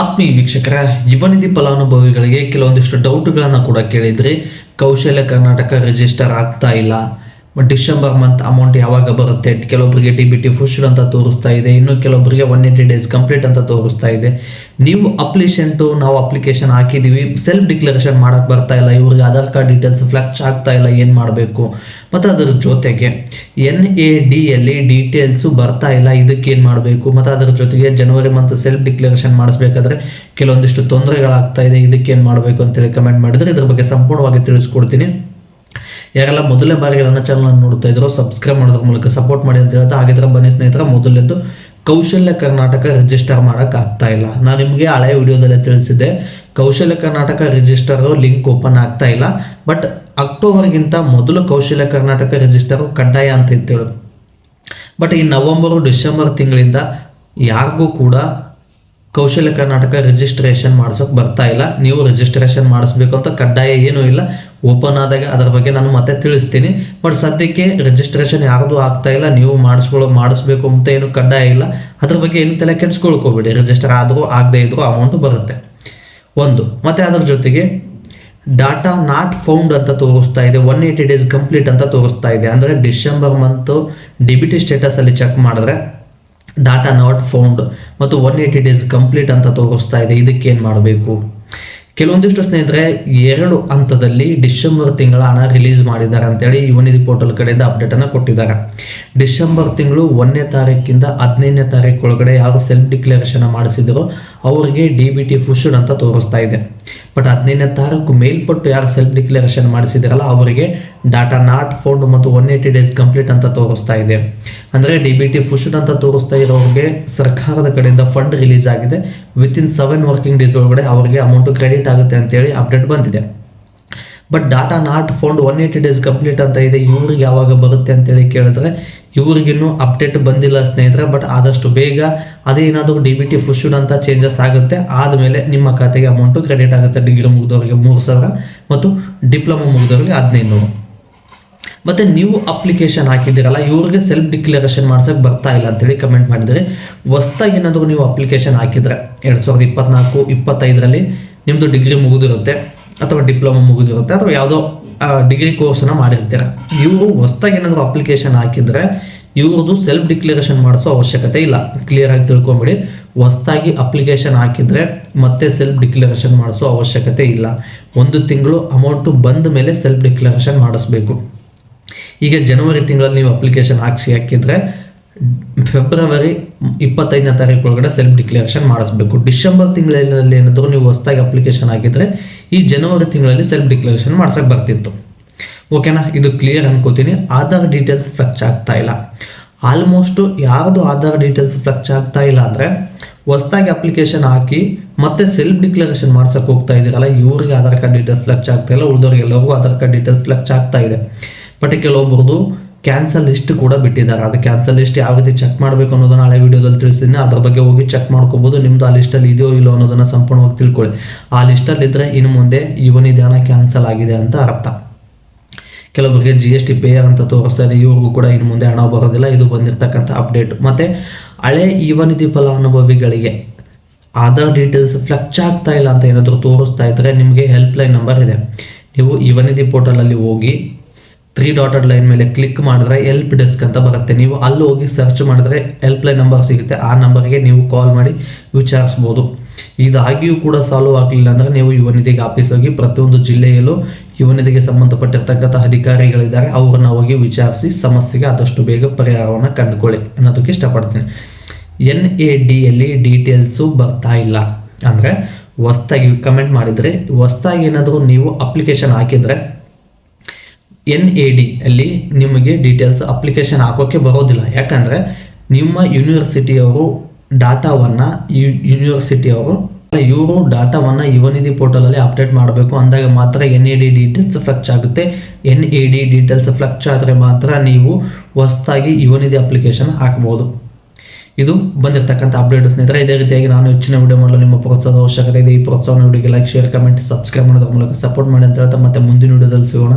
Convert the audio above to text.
ಆತ್ಮೀಯ ವೀಕ್ಷಕರ ಯುವನಿಧಿ ಫಲಾನುಭವಿಗಳಿಗೆ ಕೆಲವೊಂದಿಷ್ಟು ಡೌಟ್ಗಳನ್ನು ಕೂಡ ಕೇಳಿದ್ರಿ ಕೌಶಲ್ಯ ಕರ್ನಾಟಕ ರಿಜಿಸ್ಟರ್ ಆಗ್ತಾ ಇಲ್ಲ. ಡಿಸೆಂಬರ್ ಮಂತ್ ಅಮೌಂಟ್ ಯಾವಾಗ ಬರುತ್ತೆ ಕೆಲವೊಬ್ಬರಿಗೆ ಡಿ ಬಿ ಟಿ ಫುಶ್ಡ್ ಅಂತ ತೋರಿಸ್ತಾ ಇದೆ, ಇನ್ನು ಕೆಲವೊಬ್ಬರಿಗೆ ಒನ್ ಏಯ್ಟಿ ಡೇಸ್ ಕಂಪ್ಲೀಟ್ ಅಂತ ತೋರಿಸ್ತಾ ಇದೆ. ನೀವು ಅಪ್ಲಿಕೇಶನ್ಟು ನಾವು ಅಪ್ಲಿಕೇಶನ್ ಹಾಕಿದ್ದೀವಿ ಸೆಲ್ಫ್ ಡಿಕ್ಲರೇಷನ್ ಮಾಡೋಕ್ಕೆ ಬರ್ತಾ ಇಲ್ಲ, ಇವ್ರಿಗೆ ಆಧಾರ್ ಕಾರ್ಡ್ ಡೀಟೇಲ್ಸ್ ಫ್ಲಕ್ಚ್ ಆಗ್ತಾ ಇಲ್ಲ, ಏನು ಮಾಡಬೇಕು? ಮತ್ತು ಅದರ ಜೊತೆಗೆ ಎನ್ ಎ ಡಿಯಲ್ಲಿ ಡೀಟೇಲ್ಸು ಬರ್ತಾ ಇಲ್ಲ, ಇದಕ್ಕೆ ಏನು ಮಾಡಬೇಕು? ಮತ್ತು ಅದರ ಜೊತೆಗೆ ಜನವರಿ ಮಂತ್ ಸೆಲ್ಫ್ ಡಿಕ್ಲರೇಷನ್ ಮಾಡಿಸ್ಬೇಕಾದ್ರೆ ಕೆಲವೊಂದಿಷ್ಟು ತೊಂದರೆಗಳಾಗ್ತಾ ಇದೆ, ಇದಕ್ಕೆ ಏನು ಮಾಡಬೇಕು ಅಂತೇಳಿ ಕಮೆಂಟ್ ಮಾಡಿದರೆ ಇದ್ರ ಬಗ್ಗೆ ಸಂಪೂರ್ಣವಾಗಿ ತಿಳಿಸ್ಕೊಡ್ತೀನಿ. ಯಾರೆಲ್ಲ ಮೊದಲೇ ಬಾರಿಗೆ ನನ್ನ ಚಾನಲ್ ನೋಡ್ತಾ ಇದ್ರು ಸಬ್ಸ್ಕ್ರೈಬ್ ಮಾಡೋದ್ರ ಮೂಲಕ ಸಪೋರ್ಟ್ ಮಾಡಿ ಅಂತ ಹೇಳ್ತಾ, ಹಾಗಿದ್ರೆ ಬನ್ನಿ ಸ್ನೇಹಿತರ ಮೊದಲೆದ್ದು ಕೌಶಲ್ಯ ಕರ್ನಾಟಕ ರಿಜಿಸ್ಟರ್ ಮಾಡೋಕೆ ಆಗ್ತಾ ಇಲ್ಲ. ನಾನು ನಿಮಗೆ ಹಳೆಯ ವಿಡಿಯೋದಲ್ಲೇ ತಿಳಿಸಿದ್ದೆ, ಕೌಶಲ್ಯ ಕರ್ನಾಟಕ ರಿಜಿಸ್ಟರ್ ಲಿಂಕ್ ಓಪನ್ ಆಗ್ತಾ ಇಲ್ಲ ಬಟ್ ಅಕ್ಟೋಬರ್ಗಿಂತ ಮೊದಲು ಕೌಶಲ್ಯ ಕರ್ನಾಟಕ ರಿಜಿಸ್ಟರು ಕಡ್ಡಾಯ ಅಂತ ಇತ್ತು ಬಟ್ ಈ ನವಂಬರು, ಡಿಸೆಂಬರ್ ತಿಂಗಳಿಂದ ಯಾರಿಗೂ ಕೂಡ ಕೌಶಲ್ಯ ಕರ್ನಾಟಕ ರಿಜಿಸ್ಟ್ರೇಷನ್ ಮಾಡ್ಸೋಕೆ ಬರ್ತಾ ಇಲ್ಲ. ನೀವು ರಿಜಿಸ್ಟ್ರೇಷನ್ ಮಾಡಿಸ್ಬೇಕು ಅಂತ ಕಡ್ಡಾಯ ಏನೂ ಇಲ್ಲ. ಓಪನ್ ಆದಾಗ ಅದರ ಬಗ್ಗೆ ನಾನು ಮತ್ತೆ ತಿಳಿಸ್ತೀನಿ. ಬಟ್ ಸದ್ಯಕ್ಕೆ ರಿಜಿಸ್ಟ್ರೇಷನ್ ಯಾರ್ದು ಆಗ್ತಾ ಇಲ್ಲ, ನೀವು ಮಾಡಿಸ್ಕೊಳ್ಳೋ, ಮಾಡಿಸ್ಬೇಕು ಅಂತ ಏನು ಕಡ್ಡಾಯ ಇಲ್ಲ. ಅದ್ರ ಬಗ್ಗೆ ಏನು ತಲೆ ಕೆಡ್ಸ್ಕೊಳ್ಕೋಬೇಡಿ. ರಿಜಿಸ್ಟರ್ ಆದರೂ ಆಗದೇ ಇದ್ರೂ ಅಮೌಂಟ್ ಬರುತ್ತೆ. ಒಂದು, ಮತ್ತು ಅದರ ಜೊತೆಗೆ ಡಾಟಾ ನಾಟ್ ಫೌಂಡ್ ಅಂತ ತೋರಿಸ್ತಾ ಇದೆ. ಒನ್ ಏಯ್ಟಿ ಡೇಸ್ ಕಂಪ್ಲೀಟ್ ಅಂತ ತೋರಿಸ್ತಾ ಇದೆ. ಅಂದರೆ ಡಿಸೆಂಬರ್ ಮಂತು ಡಿಬಿಟಿ ಸ್ಟೇಟಸಲ್ಲಿ ಚೆಕ್ ಮಾಡಿದ್ರೆ ಡಾಟಾ ನಾಟ್ ಫೌಂಡ್ ಮತ್ತು ಒನ್ ಏಯ್ಟಿ ಡೇಸ್ ಕಂಪ್ಲೀಟ್ ಅಂತ ತೋರಿಸ್ತಾ ಇದೆ. ಇದಕ್ಕೆ ಏನು ಮಾಡಬೇಕು? ಕೆಲವೊಂದಿಷ್ಟು ಸ್ನೇಹಿತರೆ, ಎರಡು ಹಂತದಲ್ಲಿ ಡಿಸೆಂಬರ್ ತಿಂಗಳ ಹಣ ರಿಲೀಸ್ ಮಾಡಿದ್ದಾರೆ ಅಂತೇಳಿ ಯುವನಿಧಿ ಪೋರ್ಟಲ್ ಕಡೆಯಿಂದ ಅಪ್ಡೇಟನ್ನು ಕೊಟ್ಟಿದ್ದಾರೆ. ಡಿಸೆಂಬರ್ ತಿಂಗಳು ಒಂದನೇ ತಾರೀಕಿಂದ ಹದಿನೈದನೇ ತಾರೀಕು ಒಳಗಡೆ ಯಾರು ಸೆಲ್ಫ್ ಡಿಕ್ಲರೇಷನ್ ಮಾಡಿಸಿದರೋ ಅವರಿಗೆ ಡಿ ಬಿ ಟಿ ಫುಶುಡ್ ಅಂತ ತೋರಿಸ್ತಾ ಇದೆ. ಬಟ್ ಹದಿನೈದನೇ ತಾರೀಕು ಮೇಲ್ಪಟ್ಟು ಯಾರು ಸೆಲ್ಫ್ ಡಿಕ್ಲರೇಷನ್ ಮಾಡಿಸಿದಾರಲ್ಲ, ಅವರಿಗೆ ಡಾಟಾ ನಾಟ್ ಫೌಂಡ್ ಮತ್ತು ಒನ್ ಏಯ್ಟಿ ಡೇಸ್ ಕಂಪ್ಲೀಟ್ ಅಂತ ತೋರಿಸ್ತಾ ಇದೆ. ಅಂದರೆ ಡಿ ಬಿ ಟಿ ಫುಶುಡ್ ಅಂತ ತೋರಿಸ್ತಾ ಇರೋರಿಗೆ ಸರ್ಕಾರದ ಕಡೆಯಿಂದ ಫಂಡ್ ರಿಲೀಸ್ ಆಗಿದೆ. ವಿತಿನ್ ಸೆವೆನ್ ವರ್ಕಿಂಗ್ ಡೇಸ್ ಒಳಗಡೆ ಅವರಿಗೆ ಅಮೌಂಟ್ ಕ್ರೆಡಿಟ್ ಆಗುತ್ತೆ ಅಂತೇಳಿ ಅಪ್ಡೇಟ್ ಬಂದಿದೆ. But data not found one eighty days complete ಅಂತ ಇದೆ, ಇವ್ರಿಗೆ ಯಾವಾಗ ಬರುತ್ತೆ ಅಂತೇಳಿ ಕೇಳಿದ್ರೆ ಇವ್ರಿಗಿನ್ನೂ ಅಪ್ಡೇಟ್ ಬಂದಿಲ್ಲ ಸ್ನೇಹಿತರೆ ಬಟ್ ಆದಷ್ಟು ಬೇಗ ಅದೇನಾದರೂ ಡಿ ಬಿ ಟಿ ಫುಶುಡ್ ಅಂತ ಚೇಂಜಸ್ ಆಗುತ್ತೆ. ಆದಮೇಲೆ ನಿಮ್ಮ ಖಾತೆಗೆ ಅಮೌಂಟು ಕ್ರೆಡಿಟ್ ಆಗುತ್ತೆ ಡಿಗ್ರಿ ಮುಗಿದವರಿಗೆ ಮೂರು ಸಾವಿರ ಮತ್ತು ಡಿಪ್ಲೊಮಾ ಮುಗಿದವರಿಗೆ ಹದಿನೈದುನೂರು ಮತ್ತು ನೀವು ಅಪ್ಲಿಕೇಶನ್ ಹಾಕಿದ್ದೀರಲ್ಲ, ಇವ್ರಿಗೆ ಸೆಲ್ಫ್ ಡಿಕ್ಲರೇಷನ್ ಮಾಡ್ಸೋಕ್ಕೆ ಬರ್ತಾ ಇಲ್ಲ ಅಂತೇಳಿ ಕಮೆಂಟ್ ಮಾಡಿದರೆ, ಹೊಸ್ದಾಗಿ ಏನಾದರೂ ನೀವು ಅಪ್ಲಿಕೇಶನ್ ಹಾಕಿದರೆ, ಎರಡು ಸಾವಿರದ ಇಪ್ಪತ್ನಾಲ್ಕು, ಇಪ್ಪತ್ತೈದರಲ್ಲಿ ನಿಮ್ಮದು ಡಿಗ್ರಿ ಮುಗಿದಿರುತ್ತೆ. ಅಥವಾ ಡಿಪ್ಲೊಮಾ ಮುಗಿದಿರುತ್ತೆ ಅಥವಾ ಯಾವುದೋ ಡಿಗ್ರಿ ಕೋರ್ಸನ್ನು ಮಾಡಿರ್ತೀರ. ಇವರು ಹೊಸ್ದಾಗಿ ಏನಾದರೂ ಅಪ್ಲಿಕೇಶನ್ ಹಾಕಿದರೆ ಇವ್ರದ್ದು ಸೆಲ್ಫ್ ಡಿಕ್ಲರೇಷನ್ ಮಾಡಿಸೋ ಅವಶ್ಯಕತೆ ಇಲ್ಲ. ಕ್ಲಿಯರಾಗಿ ತಿಳ್ಕೊಂಬಿಡಿ. ಹೊಸ್ದಾಗಿ ಅಪ್ಲಿಕೇಶನ್ ಹಾಕಿದರೆ ಮತ್ತೆ ಸೆಲ್ಫ್ ಡಿಕ್ಲರೇಷನ್ ಮಾಡಿಸೋ ಅವಶ್ಯಕತೆ ಇಲ್ಲ. ಒಂದು ತಿಂಗಳು ಅಮೌಂಟು ಬಂದ ಮೇಲೆ ಸೆಲ್ಫ್ ಡಿಕ್ಲರೇಷನ್ ಮಾಡಿಸ್ಬೇಕು. ಈಗ ಜನವರಿ ತಿಂಗಳಲ್ಲಿ ನೀವು ಅಪ್ಲಿಕೇಶನ್ ಹಾಕಿಸಿ ಹಾಕಿದರೆ ಫೆಬ್ರವರಿ ಇಪ್ಪತ್ತೈದನೇ ತಾರೀಕು ಒಳಗಡೆ ಸೆಲ್ಫ್ ಡಿಕ್ಲರೇಷನ್ ಮಾಡಿಸ್ಬೇಕು. ಡಿಸೆಂಬರ್ ತಿಂಗಳಲ್ಲಿ ಏನಾದರೂ ನೀವು ಹೊಸದಾಗಿ ಅಪ್ಲಿಕೇಶನ್ ಹಾಕಿದರೆ ಈ ಜನವರಿ ತಿಂಗಳಲ್ಲಿ ಸೆಲ್ಫ್ ಡಿಕ್ಲರೇಷನ್ ಮಾಡ್ಸೋಕೆ ಬರ್ತಿತ್ತು. ಓಕೆನಾ ಇದು ಕ್ಲಿಯರ್ ಅನ್ಕೋತೀನಿ. ಆಧಾರ್ ಡೀಟೇಲ್ಸ್ ಫ್ಲಕ್ಚ್ ಆಗ್ತಾ ಇಲ್ಲ. ಆಲ್ಮೋಸ್ಟು ಯಾರ್ದು ಆಧಾರ್ ಡೀಟೇಲ್ಸ್ ಫ್ಲಕ್ಚ್ ಆಗ್ತಾ ಇಲ್ಲ ಅಂದರೆ ಹೊಸದಾಗಿ ಅಪ್ಲಿಕೇಶನ್ ಹಾಕಿ ಮತ್ತೆ ಸೆಲ್ಫ್ ಡಿಕ್ಲರೇಷನ್ ಮಾಡ್ಸೋಕೆ ಹೋಗ್ತಾ ಇದ್ದೀರಲ್ಲ ಇವ್ರಿಗೆ ಆಧಾರ್ ಕಾರ್ಡ್ ಡೀಟೇಲ್ಸ್ ಫ್ಲಕ್ಚ್ ಆಗ್ತಾ ಇಲ್ಲ, ಉಳಿದವ್ರಿಗೆಲ್ಲರಿಗೂ ಆಧಾರ್ ಕಾರ್ಡ್ ಡೀಟೇಲ್ಸ್ ಫ್ಲಕ್ಚ್ ಆಗ್ತಾ ಇದೆ. ಬಟ್ ಕೆಲವೊಬ್ರದ್ದು ಕ್ಯಾನ್ಸಲ್ ಲಿಸ್ಟ್ ಕೂಡ ಬಿಟ್ಟಿದ್ದಾರೆ. ಅದು ಕ್ಯಾನ್ಸಲ್ ಲಿಸ್ಟ್ ಯಾವ ರೀತಿ ಚೆಕ್ ಮಾಡಬೇಕು ಅನ್ನೋದನ್ನ ಹಳೆ ವಿಡಿಯೋದಲ್ಲಿ ತಿಳಿಸಿದ್ದೀನಿ ಅದ್ರ ಬಗ್ಗೆ ಹೋಗಿ ಚೆಕ್ ಮಾಡ್ಕೋಬೋದು. ನಿಮ್ದು ಆ ಲಿಸ್ಟಲ್ಲಿ ಇದೆಯೋ ಇಲ್ಲೋ ಅನ್ನೋದನ್ನು ಸಂಪೂರ್ಣವಾಗಿ ತಿಳ್ಕೊಳ್ಳಿ. ಆ ಲಿಸ್ಟಲ್ಲಿ ಇದ್ದರೆ ಇನ್ನು ಮುಂದೆ ಇವನಿದೆ ಹಣ ಕ್ಯಾನ್ಸಲ್ ಆಗಿದೆ ಅಂತ ಅರ್ಥ. ಕೆಲವರಿಗೆ ಜಿ ಎಸ್ ಟಿ ಪೇಯರ್ ಅಂತ ತೋರಿಸ್ತಾ ಇವ್ರಿಗೂ ಕೂಡ ಇನ್ನು ಮುಂದೆ ಹಣ ಬರೋದಿಲ್ಲ. ಇದು ಬಂದಿರತಕ್ಕಂಥ ಅಪ್ಡೇಟ್ ಮತ್ತು ಹಳೆ ಇವನಿಧಿ ಫಲಾನುಭವಿಗಳಿಗೆ ಆಧಾರ್ ಡೀಟೇಲ್ಸ್ ಫ್ಲಕ್ಚ್ ಆಗ್ತಾ ಇಲ್ಲ ಅಂತ ಏನಾದರೂ ತೋರಿಸ್ತಾ ಇದ್ದರೆ ನಿಮಗೆ ಹೆಲ್ಪ್ಲೈನ್ ನಂಬರ್ ಇದೆ. ನೀವು ಇವನಿಧಿ ಪೋರ್ಟಲಲ್ಲಿ ಹೋಗಿ ತ್ರೀ ಡಾಟೆಡ್ ಲೈನ್ ಮೇಲೆ ಕ್ಲಿಕ್ ಮಾಡಿದ್ರೆ ಹೆಲ್ಪ್ ಡೆಸ್ಕ್ ಅಂತ ಬರುತ್ತೆ. ನೀವು ಅಲ್ಲಿ ಹೋಗಿ ಸರ್ಚ್ ಮಾಡಿದ್ರೆ ಹೆಲ್ಪ್ ಲೈನ್ ನಂಬರ್ ಸಿಗುತ್ತೆ. ಆ ನಂಬರ್ಗೆ ನೀವು ಕಾಲ್ ಮಾಡಿ ವಿಚಾರಿಸ್ಬೋದು. ಇದಾಗಿಯೂ ಕೂಡ ಸಾಲ್ವ್ ಆಗಲಿಲ್ಲ ಅಂದರೆ ನೀವು ಯುವನಿಧಿಗೆ ಆಫೀಸ್ ಹೋಗಿ ಪ್ರತಿಯೊಂದು ಜಿಲ್ಲೆಯಲ್ಲೂ ಯುವನಿಧಿಗೆ ಸಂಬಂಧಪಟ್ಟಿರ್ತಕ್ಕಂಥ ಅಧಿಕಾರಿಗಳಿದ್ದಾರೆ. ಅವ್ರನ್ನ ಹೋಗಿ ವಿಚಾರಿಸಿ ಸಮಸ್ಯೆಗೆ ಆದಷ್ಟು ಬೇಗ ಪರಿಹಾರವನ್ನು ಕಂಡುಕೊಳ್ಳಿ ಅನ್ನೋದಕ್ಕೆ ಇಷ್ಟಪಡ್ತೀನಿ. ಎನ್ ಎ ಡಿಯಲ್ಲಿ ಡೀಟೇಲ್ಸು ಬರ್ತಾ ಇಲ್ಲ. ಅಂದರೆ ಹೊಸ್ದಾಗಿ ಕಮೆಂಟ್ ಮಾಡಿದರೆ ಹೊಸ್ದಾಗಿ ಏನಾದರೂ ನೀವು ಅಪ್ಲಿಕೇಶನ್ ಹಾಕಿದರೆ ಎನ್ ಎ ಡಿ ಅಲ್ಲಿ ನಿಮಗೆ ಡೀಟೇಲ್ಸ್ ಅಪ್ಲಿಕೇಶನ್ ಹಾಕೋಕ್ಕೆ ಬರೋದಿಲ್ಲ. ಯಾಕಂದರೆ ನಿಮ್ಮ ಯೂನಿವರ್ಸಿಟಿಯವರು ಡಾಟಾವನ್ನು ಯೂನಿವರ್ಸಿಟಿಯವರು ಇವರು ಡಾಟಾವನ್ನು ಯುವನಿಧಿ ಪೋರ್ಟಲಲ್ಲಿ ಅಪ್ಡೇಟ್ ಮಾಡಬೇಕು. ಅಂದಾಗ ಮಾತ್ರ ಎನ್ ಎ ಡಿ ಡೀಟೇಲ್ಸ್ ಫ್ಲಕ್ಚ್ ಆಗುತ್ತೆ. ಎನ್ ಎ ಡಿ ಡೀಟೇಲ್ಸ್ ಫ್ಲಕ್ಚ್ ಆದರೆ ಮಾತ್ರ ನೀವು ಹೊಸದಾಗಿ ಯುವನಿಧಿ ಅಪ್ಲಿಕೇಶನ್ ಹಾಕ್ಬೋದು. ಇದು ಬಂದಿರತಕ್ಕಂಥ ಅಪ್ಡೇಟ್ ಸ್ನೇಹಿತರೆ, ಇದೇ ರೀತಿಯಾಗಿ ನಾನು ಹೆಚ್ಚಿನ ವಿಡಿಯೋ ಮಾಡಲು ನಿಮ್ಮ ಪ್ರೋತ್ಸಾಹದ ಅವಶ್ಯಕತೆ ಇದೆ. ಈ ಪ್ರೋತ್ಸಾಹ ವಿಡಿಯೋಗೆ ಲೈಕ್ ಶೇರ್ ಕಮೆಂಟ್ ಸಬ್ಸ್ಕ್ರೈಬ್ ಮಾಡೋದ್ರ ಮೂಲಕ ಸಪೋರ್ಟ್ ಮಾಡಿ ಅಂತ ಹೇಳ್ತಾ ಮತ್ತೆ ಮುಂದಿನ ವಿಡಿಯೋದಲ್ಲಿ ಸಿಗೋಣ.